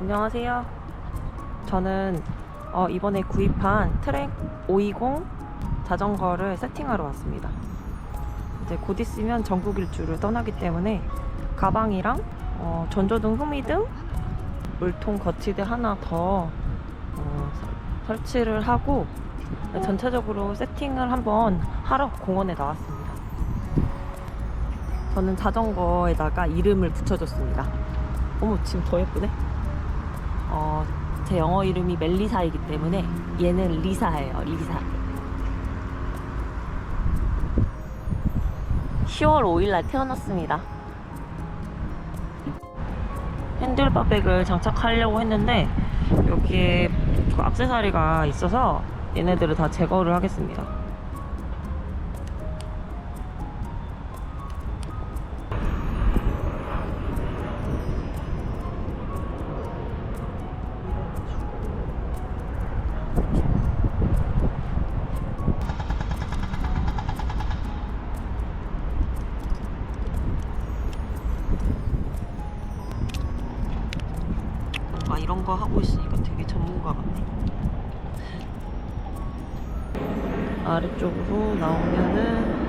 안녕하세요. 저는 어, 이번에 구입한 트랙 520 자전거를 세팅하러 왔습니다. 이제 곧 있으면 전국 일주를 떠나기 때문에 가방이랑 어, 전조등, 후미등, 물통, 거치대 하나 더 어, 서- 설치를 하고 전체적으로 세팅을 한번 하러 공원에 나왔습니다. 저는 자전거에다가 이름을 붙여줬습니다. 어머, 지금 더 예쁘네? 어, 제 영어 이름이 멜리사이기 때문에 얘는 리사예요, 리사. 10월 5일날 태어났습니다. 핸들바백을 장착하려고 했는데 여기에 그 악세사리가 있어서 얘네들을 다 제거를 하겠습니다. 아 이런 거 하고 있으니까 되게 전문가 같네. 아래쪽으로 나오면은